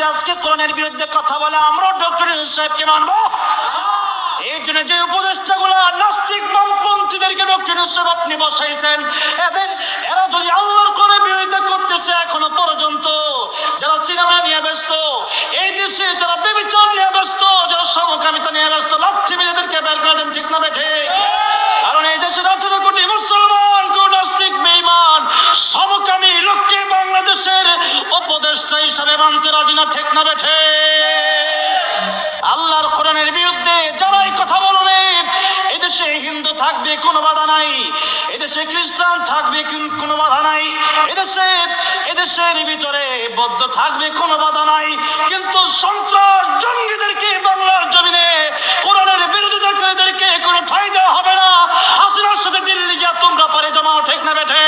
যদি আজকে কোরআনের বিরুদ্ধে কথা বলে আমরাও ডক্টর সাহেবকে মানবো। এই জন্য যে উপদেষ্টাগুলো নাস্তিক ইউনূস সাহেব আপনি বসাইছেন। এদের এরা যদি আল্লাহর করে বিরোধিতা করতেছে এখনও পর্যন্ত, যারা সিনেমা নিয়ে ব্যস্ত, এই দেশে যারা বেবিচার নিয়ে ব্যস্ত, যারা সমকামিতা নিয়ে ব্যস্ত লাথি মেরে বের করে দেন, ঠিক না বেঠে? কারণ এই দেশের আঠারো কোটি মুসলমান কেউ নাস্তিক বেইমান সমকামী লোককে বাংলাদেশের উপদেষ্টা হিসাবে মানতে রাজি না, ঠিক না বেঠে? আল্লাহর কোরআনের বিরুদ্ধে যারাই কথা হিন্দু থাকবে কোনো বাধা নাই। এদেশে খ্রিস্টান থাকবে কোনো বাধা নাই। এদেশে এদেশের ভিতরে বদ্ধ থাকবে কোনো বাধা নাই। কিন্তু সন্ত্রাস জঙ্গিদেরকে বাংলার জমিনে, কোরআনের বিরোধিতাকারীদেরকে কোনো ঠাই দেওয়া হবে না। হাসিনার সাথে দিল্লি গিয়া তোমরা পারে জমাও, ঠিক না বেঠে?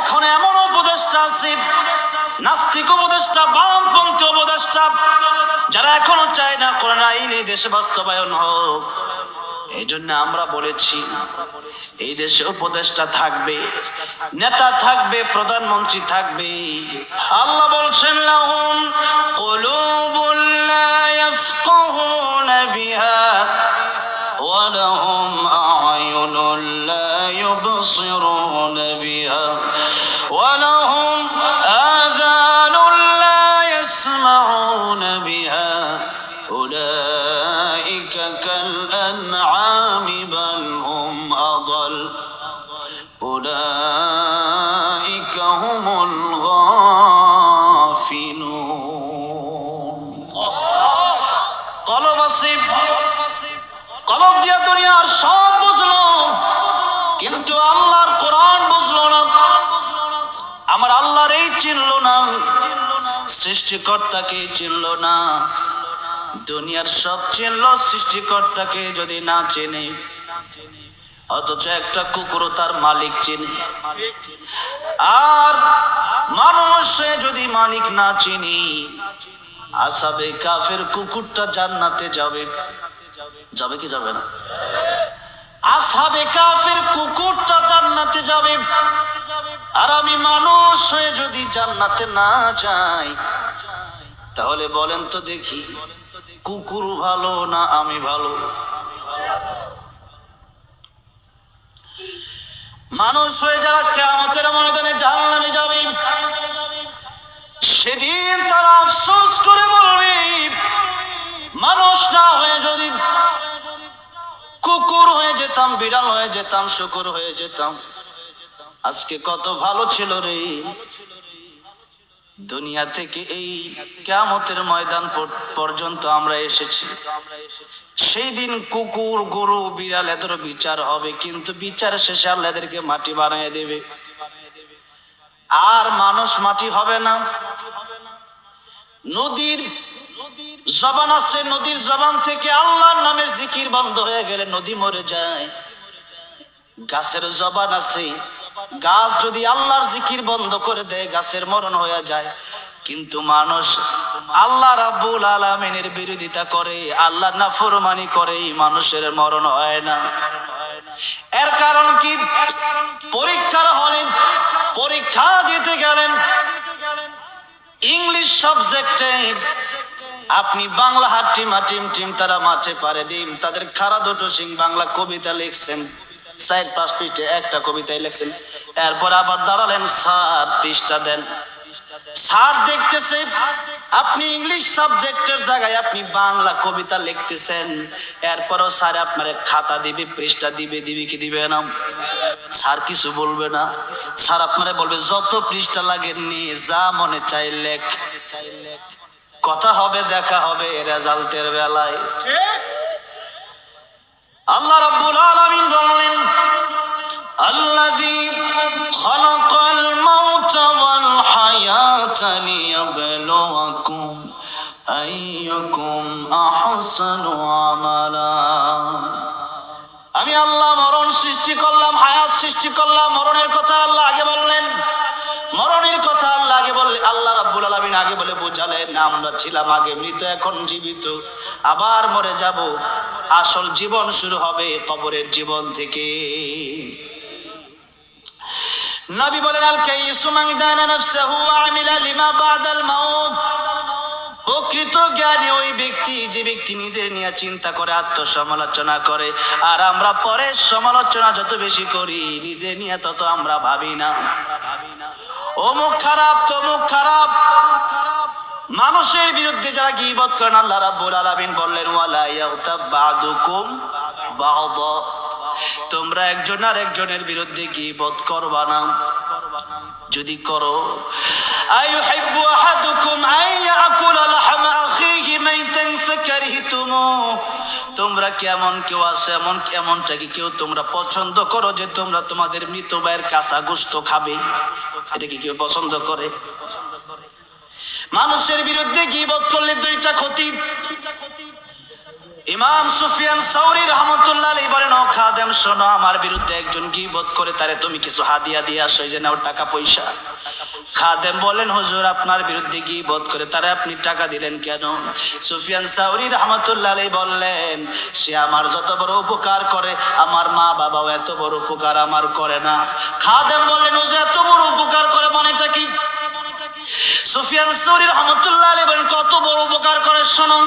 এখন এমন উপদেষ্টা আছে, নাস্তিক উপদেষ্টা, বামপন্থী উপদেষ্টা, যারা এখনও চায় না কোরআন না এই দেশে বাস্তবায়ন হোক। এই জন্য আমরা বলেছি, এই দেশে উপদেষ্টা থাকবে, নেতা থাকবে, প্রধানমন্ত্রী থাকবে। আল্লাহ বলছেন, লাহুম কুলুবুল ইয়াফকাহুনা বিহা, ওয়া লাহুম يبصرون بها ولهم آذان لا يسمعون بها أولئك كالأنعام بل هم أضل أولئك هم الغافلون কলব আছে কলব দিয়ে দুনিয়ার সব বুঝলো কিন্তু আল্লাহর কোরআন বুঝলো না। আমার আল্লাহর এই চিনল না। সৃষ্টিকর্তাকে চিনল না। দুনিয়ার সব চিনল, সৃষ্টিকর্তাকে যদি না চেনে। অথচ একটা কুকুরও তার মালিক চেনে। আর মানুষ যদি মালিক না চিনি, আসাবে কাফের কুকুরটা জান্নাতে যাবে। যাবে কি যাবে না? আসাবে কাফের কুকুরটা জান্নাতে যাবে। আর আমি মানুষ হয়ে যদি জান্নাতে না যাই, তাহলে বলেন তো দেখি, কুকুর ভালো না আমি ভালো? মানুষ হয়ে যারা কেমতের ময়দানে জাহান্নামে যাবে, সেদিন তারা আফসোস করে বলবে, মানুষ না হয়ে যদি কুকুর হয়ে যেতাম, বিড়াল হয়ে যেতাম, শুকুর হয়ে যেতাম। আজকে কত ভালো ছিল রে। দুনিয়া থেকে এই কেমতের ময়দান পর্যন্ত আমরা এসেছি। সেই দিন কুকুর, গরু, বিড়াল এদেরও বিচার হবে, কিন্তু বিচার শেষে আল্লাহ এদেরকে মাটি বানিয়ে দেবে। আর মানুষ মাটি হবে না। নদীর জবান আছে, নদীর জবান থেকে আল্লাহর নামের জিকির বন্ধ হয়ে গেলে নদী মরে যায়। গাছের জবান আছে, গাছ যদি আল্লাহর জিকির বন্ধ করে দেয়, গাছের মরণ হয়ে যায়। কিন্তু মানুষ আল্লাহ রাব্বুল আলামিনের বিরোধিতা করে আল্লাহ নাফরমানি করে, মানুষের মরণ হয় না। এর কারণ কি? পরীক্ষার হলেন পরীক্ষা দিতে গেলেন ইংলিশ সাবজেক্টে আপনি বাংলা হাট্টি মাটিম টিম তারা মাঠে পারে ডিম। তাদের খারা দুটো সিং বাংলা কবিতা লিখছেন। সাইড পাঁচ পৃষ্ঠে একটা কবিতাই লিখছেন। এরপর আবার দাঁড়ালেন স্যার, পৃষ্ঠা দেন। স্যার দেখতেছে, আপনি ইংলিশ সাবজেক্টের জায়গায় আপনি বাংলা কবিতা লিখতেছেন। এরপরও স্যার আপনার খাতা দিবে, পৃষ্ঠা দিবে দিবে কি দিবে না? স্যার কিছু বলবে না। স্যার আপনারা বলবে, যত পৃষ্ঠা লাগে নিয়ে যা মনে চাই লেখ। কথা হবে, দেখা হবে, রেজাল্টের বেলায়। আল্লাহ রাব্বুল আলামিন বললেন, আল্লাযী খালাকাল মাউত ওয়াল হায়াত লিয়াবলুয়াকুম আইয়ুকুম আহসানু আমালা। আমি আল্লাহ মরণ সৃষ্টি করলাম, হায়াত সৃষ্টি করলাম, মরণের কথা আল্লাহ আগে বললেন। মরণের কথা আল্লাহ আগে বলে আল্লাহ রাব্বুল আলামিন আগে বলে বোঝালেন আমরা ছিলাম আগে মৃত, এখন জীবিত, আবার মরে যাব। আসল জীবন শুরু হবে কবরের জীবন থেকে। নবী বলেন, আল কাইসু মান দানা নাফসাহু ওয়া আমিলা লিমা বাদাল মাউত। প্রকৃত জ্ঞানী ওই ব্যক্তি, যে ব্যক্তি নিজের নিয়ে চিন্তা করে, আত্মসমালোচনা করে। আর আমরা পরে সমালোচনা যত বেশি করি, নিজে নিয়ে তত আমরা ভাবি না। অমুক খারাপ, তমুক খারাপ। মানুষের বিরুদ্ধে যারা গিবত করেন, আল্লাহ রাব্বুল আলামিন বললেন, ওয়ালা ইয়াগতাব বাদুকুম বাদা। তোমরা একজন আর একজনের বিরুদ্ধে গিবত করবা না। যদি করো তোমরা কেমন কেউ আছে, এমন এমনটা কি কেউ তোমরা পছন্দ করো যে তোমরা তোমাদের মৃত ভাইয়ের কাঁচা গোস্ত খাবে? এটা কি কেউ পছন্দ করে? মানুষের বিরুদ্ধে গিবত করলে দুইটা ক্ষতি। ইমাম সুফিয়ান সাউরি রহমতুল্লাহ আলাইহি বলেন, ও খাদেম, শোনো, আমার বিরুদ্ধে একজন গিবত করে তারে তুমি কিছু হাদিয়া দিয়ে আসো যে নাও টাকা পয়সা। খাদেম বলেন, হুজুর, আপনার বিরুদ্ধে গিবত করে তারে আপনি টাকা দিলেন কেন? সুফিয়ান সাউরি রহমতুল্লাহ আলাইহি বললেন, সে আমার যত বড় উপকার করে, আমার মা বাবাও এত বড় উপকার আমার করে না। খাদেম বললেন হুজুর, এত বড় উপকার করে মানেটা কি? সুফিয়ান সৌরি রহমতুল্লাহ আলাইহি বলেন, কত বড় উপকার করে শুনুন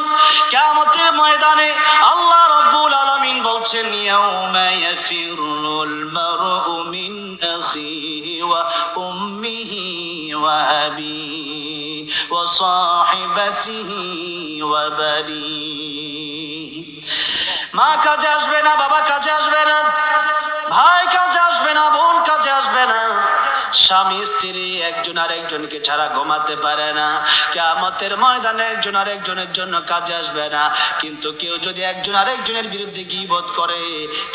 কিয়ামতের ময়দানে আল্লাহ রাব্বুল আলামিন বলছেন, ইয়াউমা ইয়াফিরুল মারউ মিন আখিহি ওয়া উম্মিহি মা কাজে আসবে না, বাবা কাজে আসবে না। ভাই স্বামী স্ত্রী একজন আর একজনকে ছাড়া ঘুমাতে পারে না। কেমতের ময়দানে একজন আর একজনের জন্য কাজে আসবে না। কিন্তু কেউ যদি একজন আর একজনের বিরুদ্ধে গিবোধ করে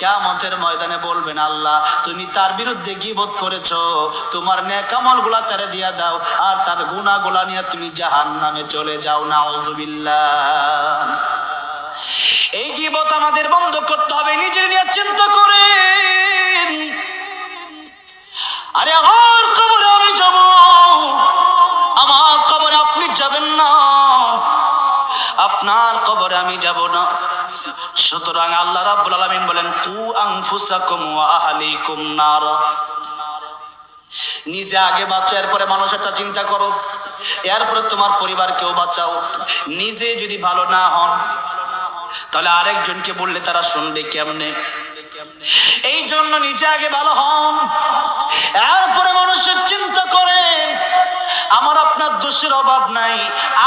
কেমতের ময়দানে বলবেন, আল্লাহ, তুমি তার বিরুদ্ধে গিবোধ করেছ। তোমার নেকামলগুলা তারে দিয়া দাও, আর তার গুণা গুলা নিয়ে তুমি জাহান নামে চলে যাও না অজুবিল্লা এই গিবত আমাদের বন্ধ করতে হবে, নিজের নিয়ে চিন্তা করেন আরে আমার কবরে আমি যাব। আমার কবরে আপনি যাবেন না। আপনার কবরে আমি যাব না। সুতরাং আল্লাহ রাব্বুল আলামিন বলেন, কু আনফুসাকুম ওয়া আহলিকুম নার। নিজে আগে বাঁচো, এরপরে মানুষ একটা চিন্তা করো। এরপরে তোমার পরিবারকেও বাঁচাও। নিজে যদি ভালো না হন, তাহলে আরেকজনকে বললে তারা শুনবে কেমনে? এই জন্য নিজে আগে ভালো হন। এরপরে মানুষের চিন্তা করেন আমার আপনার দোষের অভাব নাই,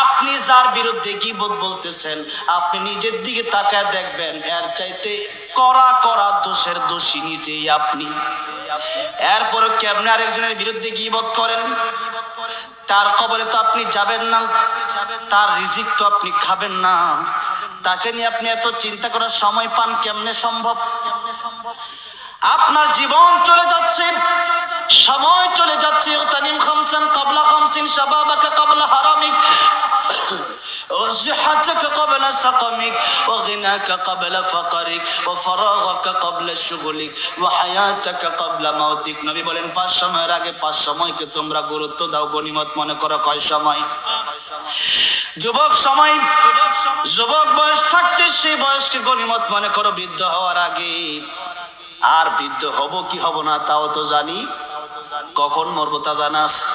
আপনি যার বিরুদ্ধে কি বোধ বলতেছেন, আপনি নিজের দিকে তাকায় দেখবেন, এর চাইতে করা করা দোষের দোষী নিজেই আপনি। এরপরে কেমনে আরেকজনের বিরুদ্ধে কি গিবত করেন? তার কবরে তো আপনি যাবেন না, তার রিজিক তো আপনি খাবেন না। তাকে নিয়ে আপনি এত চিন্তা করার সময় পান কেমনে সম্ভব কেমনে সম্ভব আপনার জীবন চলে যাচ্ছে সময় চলে যাচ্ছে তানিম খামসান কাবলা খামসিন শাবাবাকা কাবলা হারামিক وصحتك قبل سقمك وغناك قبل فقرك وفراغك قبل شغلك وحياتك قبل موتك নবী বলেন পাঁচ সময়ের আগে পাঁচ সময়কে তোমরা গুরুত্ব দাও গনিমত মনে করো কয় সময় যুবক সময়, যুবক বয়স থাকতে সেই বয়সকে গনিমত মনে করো বৃদ্ধ হওয়ার আগে। আর বৃদ্ধ হব কি হব না তাও তো জানি। কখন মরবো তা জানা আছে।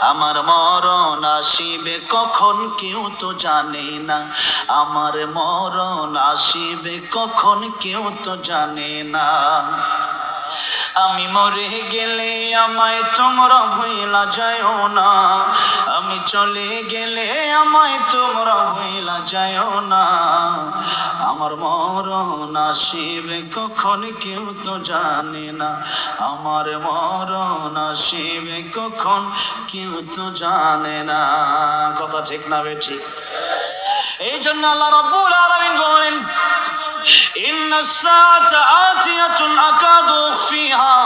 আমার মরণ আসিবে কখন কেউ তো জানে না। আমার মরণ আসিবে কখন কেউ তো জানে না। আমি মরে গেলে আমায় তোমরা ভইলা যায়ও না। আমি চলে গেলে আমায় তোমরা ভইলা যায়ও না। আমার মরণ আসিবে কখন কেউ তো জানে না। আমার মরণ আসিবে কখন কেউ তো জানে না। কথা ঠিক না বে ঠিক। এই জন্য আল্লাহ রাব্বুল আলামিন বলেন إن الساعة آتية أكاد أخفيها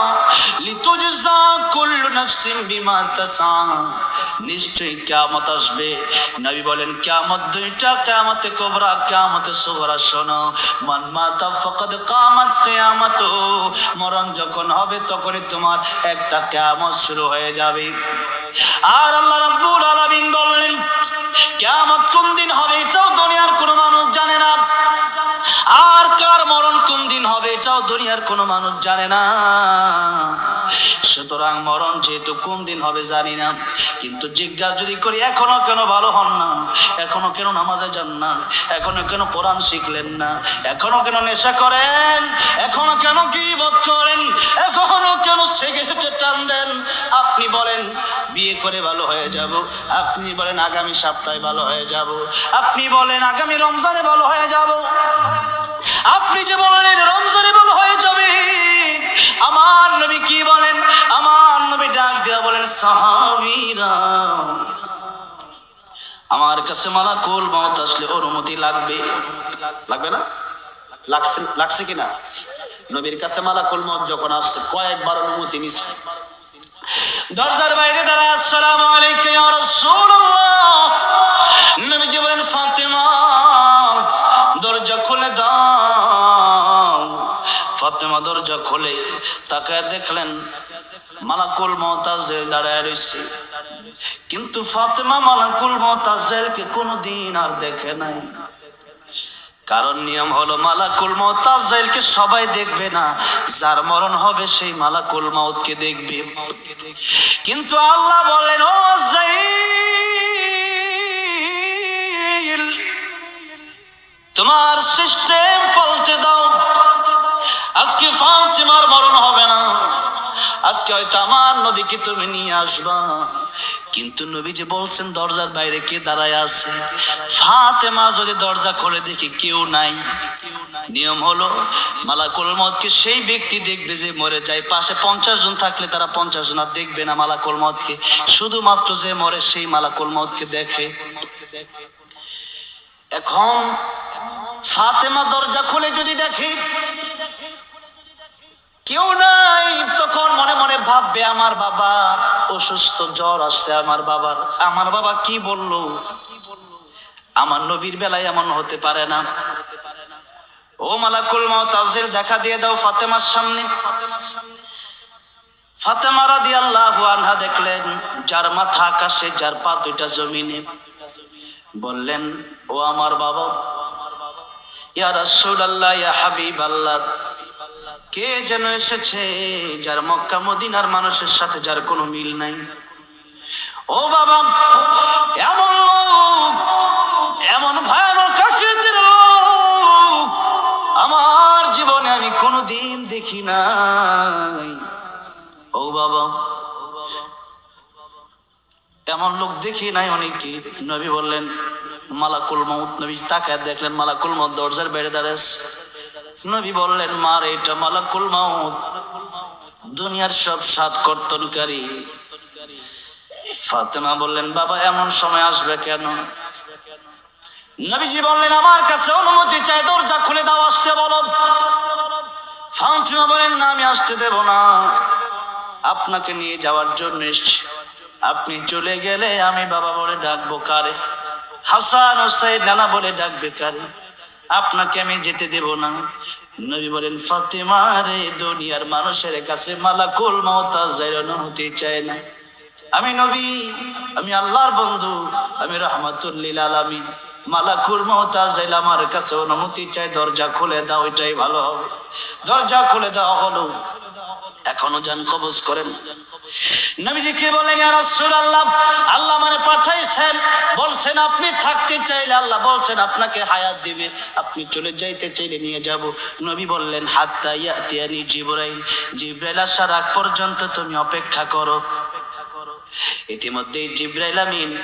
لتجزى كل نفس بما تسعى নিশ্চয়ই কিয়ামত আসবে নবী বলেন কিয়ামত দুইটা কিয়ামতে কোবরা কিয়ামতে সুগরা শোনো মান মাতা ফাকাদ কামাত কিয়ামতু মরণ যখন হবে তখনই তোমার একটা কিয়ামত শুরু হয়ে যাবে আর আল্লাহ রাব্বুল আলামিন বললেন কিয়ামত কোন দিন হবে এটাও দুনিয়ার কোনো মানুষ এটাও দুনিয়ার কোনো মানুষ জানে না। সুতরাং মরণ যেহেতু কোন দিন হবে জানি না। কিন্তু জিজ্ঞাসা যদি করি, এখনও কেন ভালো হন না? এখনও কেন নামাজে যান না? এখনও কেন কোরআন শিখলেন না? এখনও কেন নেশা করেন? এখনও কেন গিবত করেন? এখনও কেন সিগারেটে টান দেন? আপনি বলেন, বিয়ে করে ভালো হয়ে যাব। আপনি বলেন, আগামী সপ্তাহে ভালো হয়ে যাব। আপনি বলেন, আগামী রমজানে ভালো হয়ে যাব। আপনি যে বলেন রমজানে ভালো হয়ে যাবে। আমার নবী কি বলেন? আমার নবী ডাক দেওয়া বলেন, সাহাবীরা, আমার কাছে মালাকুল মত আসলে অনুমতি লাগবে। লাগবে না? লাগছে লাগছে কিনা? নবীর কাছে মালাকুল মত যখন আসছে, কয়েকবার অনুমতি নিছে। দরজার বাইরে দাঁড়ায়, আসসালামু আলাইকুম ইয়া রাসূলুল্লাহ। নবীজি বলেন, ফাতেমা ফাতেমা দরজা খুলে তাকে দেখলেন মালাকুল মতাজেল দাঁড়ায় রয়েছে। কিন্তু ফাতেমা মালাকুল মতাজেলকে কোনোদিন আর দেখে নাই। কারণ নিয়ম হলো মালাকুল আজরাইলকে সবাই দেখবে না, যার মরণ হবে সেই মালাকুল মৌতকে দেখবে। কিন্তু আল্লাহ বলেন, ও তোমার সিস্টেম পাল্টে দাও। আজকে ফাতেমার মরণ হবে না। আজকে হয়তো আমার নবীকে তুমি নিয়ে আসবা। কিন্তু নবী যে বলছেন, দরজার বাইরে কে দাঁড়ায় আছে? ফাতেমা যদি দরজা খুলে, দেখি কেউ নাই। নিয়ম হলো, মালাকুল মতকে সেই ব্যক্তি দেখবে যে মরে যায়। পাশে পঞ্চাশ জন থাকলে তারা পঞ্চাশ জন আর দেখবে না মালাকুল মতকে শুধুমাত্র যে মরে, সেই মালাকুল মতকে দেখে। এখন ফাতেমা দরজা খুলে যদি দেখি কেউ নাই তখন মনে মনে ভাববে, আমার বাবা অসুস্থ, জ্বর আসছে আমার বাবার। আমার বাবা কি বলল? আমার নবীর বেলায় এমন হতে পারে না। ও মালাকুল মাতাজিল দেখা দিয়ে দাও ফাতেমার সামনে। ফাতেমা রাদিয়াল্লাহু আনহা দেখলেন, যার মাথা আকাশে, যার পা দুইটা জমিনে। বললেন, ও আমার বাবা, ইয়া রাসূলুল্লাহ, ইয়া হাবিবাল্লাহ কে যেন এসেছে যার মক্কা, মদিনার মানুষের সাথে যার কোনো মিল নাই? ও বাবা, এমন লোক, এমন ভয়ানক আকৃতির লোক আমার জীবনে আমি কোনোদিন দেখি নাই। ও বাবা, এমন লোক দেখি নাই অনেকে। নবী বললেন, মালাকুল মৌত নবী তাকায় দেখলেন, মালাকুল মৌত দরজার বেড়ে দাঁড়াচ্ছে নবী বললেন, মার, এটা মালাকুল মাউত। দুনিয়ার সব সাত কর্তনকারী। ফাতেমা বললেন, বাবা, এমন সময় আসবে কেন? নবীজি বললেন, আমার কাছে অনুমতি চাই, দরজা খুলে দাও, আসতে বলো। ফাতেমা বলেন না, আমি আসতে দেব না। আপনাকে নিয়ে যাওয়ার জন্য এসছি। আপনি চলে গেলে আমি বাবা বলে ডাকবো কারে? হাসান হোসেন নানা বলে ডাকবে কারে? আপনাকে আমি যেতে দেব না। নবী বলেন, ফাতেমা রে, দুনিয়ার মানুষের কাছে মালাকুল মওতাজ না হতে চায় না। আমি নবী, আমি আল্লাহর বন্ধু, আমি রহমাতুল্লিল আলামিন। মালাকুল মওতাজ যাইলে আমার কাছে অনুমতি চাই, দরজা খুলে দাও, এটাই ভালো হবে। দরজা খুলে দেওয়া হলো। এখনও যান কবজ করেন। নবীজি কে বলেন রাসূলুল্লাহ, আল্লাহ মানে পাঠাইছেন, বলছেন আপনি থাকতে চাইলে আল্লাহ বলছেন আপনাকে হায়াত দিবে। আপনি চলে যাইতে চাইলে নিয়ে যাব। নবী বললেন, হাত্তা ইয়াতিয়ানি জিবরাইল জিবরাইল আসার আগ পর্যন্ত তুমি অপেক্ষা করো। ইতিমধ্যে জিব্রাইল আমিন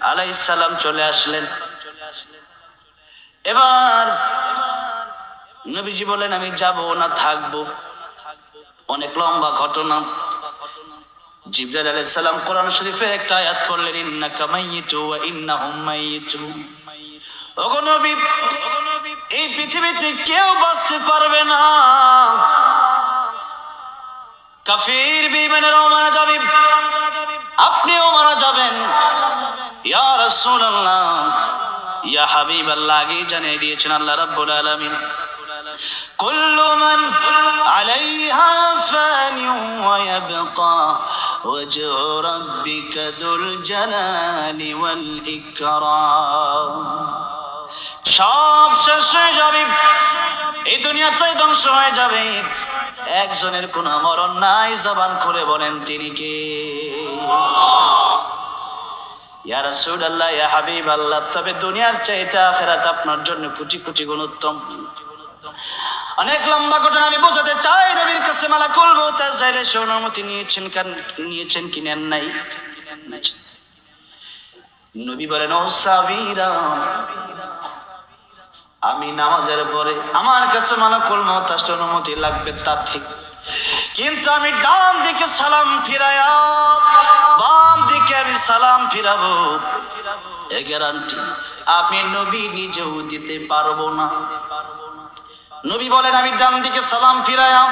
আলাইহিস সালাম চলে আসলেন। এবার নবীজি বলেন, আমি যাব না, থাকব। অনেক লম্বা ঘটনা। জিবরাইল কোরআন একটা আয়াত পড়লেন, ইন্নাকা মাইয়িতু ওয়া ইন্নাহুম মাইয়িতুন ও ওগো নবী, এই পৃথিবীতে কেউ বাঁচতে পারবে না। কাফির বিমানেরাও মারা যাবে, আপনিও মারা যাবেন। ইয়া রাসূলুল্লাহ ইয়া হাবিবাল্লাহ আগেই জানিয়ে দিয়েছেন আল্লাহ রাব্বুল আলামিন كل من عليها فان ويبقى وجه ربك ذو الجلال والإكرام সব শেষ হয়ে যাবে এই দুনিয়াটাই ধ্বংস হয়ে যাবে একজনের কোনো মরণ নাই জবান করে বলেন তিনি কে ইয়া রাসূলুল্লাহ, ইয়া হাবিবাল্লাহ, তবে দুনিয়ার চাইতে আখিরাত আপনার জন্য কোটি কোটি গুণ উত্তম। অনেক লম্বা ঘটনা আমি বোঝাতে চাই, নবীর কাছে মালা করব তার চাইলে সে অনুমতি নিয়েছেন নিয়েছেন কি নেন নাই? নবী বলেন, ও সাবিরা, আমি নামাজের পরে আমার কাছে মালা করব তার অনুমতি লাগবে তা ঠিক। কিন্তু আমি ডান দিকে সালাম ফিরায়া, বাম দিকে আমি সালাম ফিরাবো। এ গ্যারান্টি আমি নবী নিজেও দিতে পারব না। নবী বলেন, আমি ডান দিকে সালাম ফিরায়া,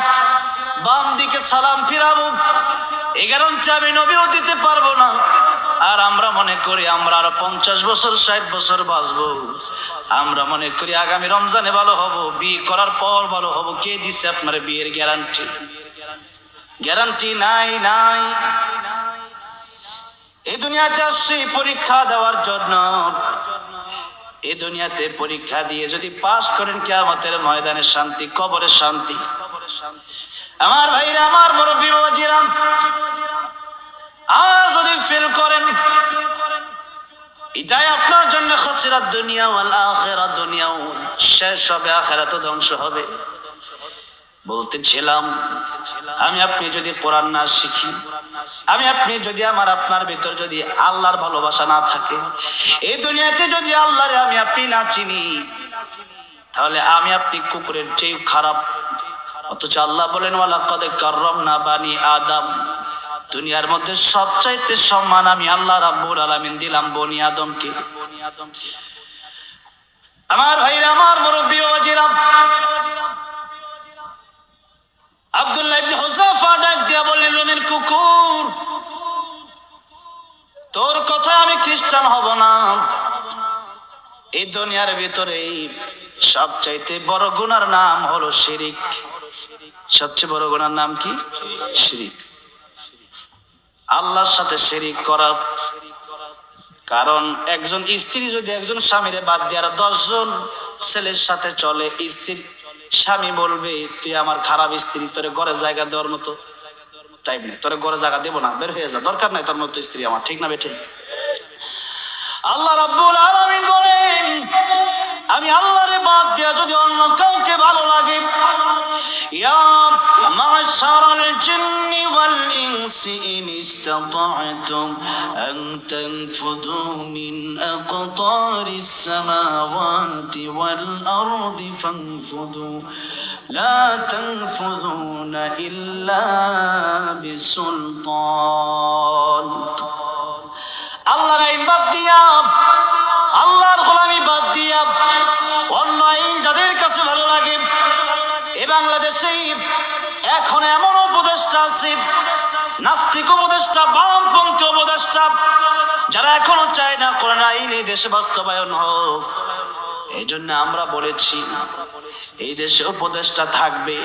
বাম দিকে সালাম ফিরাবো। এ গ্যারান্টি আমি নবীও দিতে পারব না। আর আমরা মনে করি, আমরা আরও পঞ্চাশ বছর, ষাট বছর বাঁচবো। আমরা মনে করি, আগামী রমজানে ভালো হব, বিয়ে করার পর ভালো হব। কে দিছে আপনার বিয়ের গ্যারান্টি গ্যারান্টি নাই নাই এই দুনিয়াতে আসছি পরীক্ষা দেওয়ার জন্য। এই দুনিয়াতে পরীক্ষা দিয়ে যদি পাস করেন কেয়ামতের ময়দানে শান্তি কবরের শান্তি। আমার ভাইরা, আমার মুরব্বী বাবাজিরা, আর যদি ফেল করেন, এটাই আপনার জন্য খসিরাত দুনিয়া ওয়াল আখিরাত দুনিয়াও শেষ হবে আখিরাত ধ্বংস হবে। বলতেছিলাম আমি আপনি যদি কোরআন না শিখি, আমি আপনি যদি আমার আপনার ভিতর যদি আল্লাহর ভালোবাসা না থাকে এই দুনিয়াতে যদি আল্লাহরে আমি আপনি না চিনি, তাহলে আমি আপনি কুকুরের চেয়ে খারাপ। অথচ আল্লাহ বলেন ওয়ালা কদে ওয়ালাকাদ কাররামনা বানি আদম। দুনিয়ার মধ্যে সবচাইতে সম্মান আমি আল্লাহ রাব্বুল আলামিন দিলাম বনি আদমকে। আমার ভাইরা, আমার মুরব্বী বাবাজিরা আব্দুল্লাহ ইবনে ডাক দিয়া বললেন রোমের কুকুর, তোর কথা আমি খ্রিস্টান হব না। এই দুনিয়ার ভিতরে সবচাইতে বড় গুনার নাম হলো শিরিক। সবচেয়ে বড় গুনার নাম কি? শিরিক। আল্লাহর সাথে শিরিক করা। কারণ একজন স্ত্রী যদি একজন স্বামীরে বাদ দিয়ে আর দশজন ছেলের সাথে চলে, স্ত্রী স্বামী বলবে, তুই আমার খারাপ স্ত্রী, তোরে ঘরে জায়গা দেওয়ার মতো টাইম নেই। তোরে ঘরে জায়গা দেবো না, বের হয়ে যা। দরকার নাই তোর মতো স্ত্রী আমার, ঠিক না বেঠে? আল্লাহ রাব্বুল আলামিন বলেন, আমি আল্লাহরে বাদ দিয়া যদি অন্য কাউকে ভালো লাগে, ইয়া মাশারাল জিন্নি ওয়াল ইনসি ইন ইসতাতা'তুম আন তানফুদু মিন আকতারিস সামাওয়াতি। ওয়াল আরদি ফানফুদু لا تنفذون إلا بسلطان আল্লাহর আইন বাদ দিয়া আল্লাহর গোলামি বাদ দিয়া অন্য আইন যাদের কাছে ভালো লাগে এ বাংলাদেশে এখন এমন উপদেষ্টা আছে নাস্তিক উপদেষ্টা বামপন্থী উপদেষ্টা যারা এখনো চায় না কোরআন আইন এই দেশে বাস্তবায়ন হোক এই জন্য আমরা বলেছি এই দেশে উপদেষ্টা থাকবে।